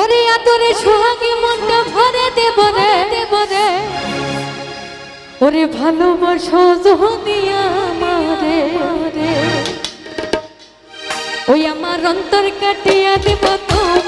ওরে আদরে সোহাগে মনটা ভরে দেব রে দেব রে ওরে ভালোবাসো যদি আমারে। ওই আমার অন্তর কাটিয়া দেব তোমারে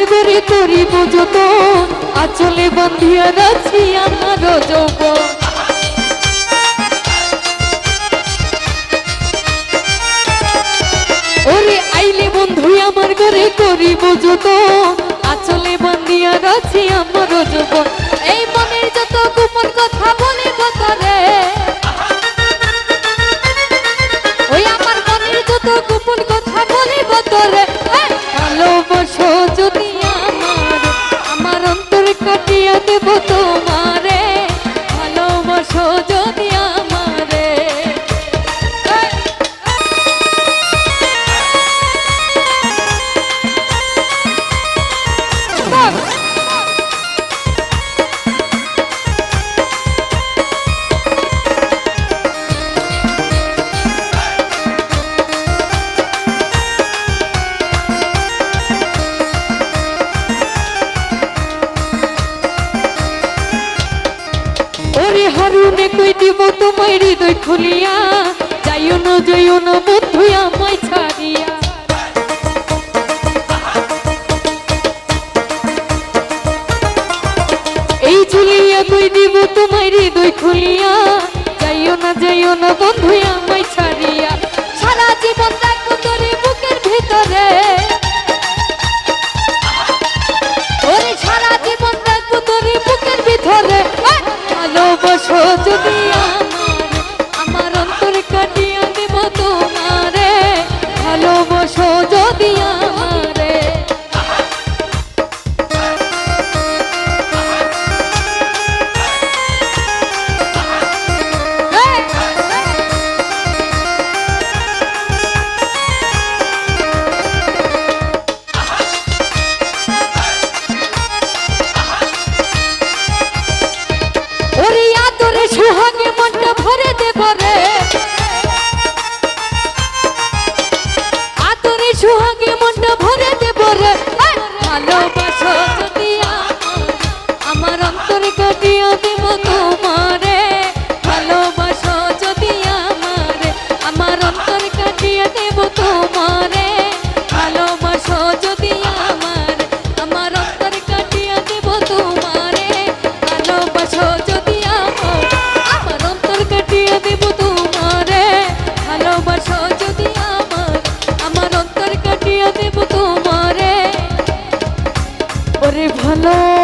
আমার ঘরে তোরি বুঝত আচলে বন্ধিয়া রাখি আমার যৌবন। ওরে আইলে বন্ধু, আমার ঘরে করি বুঝত আচলে বন্দিয়া রাখি আমার যৌবন। এই মনের যত গোপন কথা বলিব তরে। ওই আমার মনের যত দেব তোমারে ভালোবাসো যদি আমারে। এ, হারুনে কই দিব তোমায় হৃদয় খুলিয়া? যাইও না যাইও না বন্ধু আমায় ছাড়িয়া। এই ঝুলিয়া কই দিব তোমায় হৃদয় খুলিয়া? যাইও না যাইও না বন্ধু আমায় ভালোবাসো যদি ভরে ভালো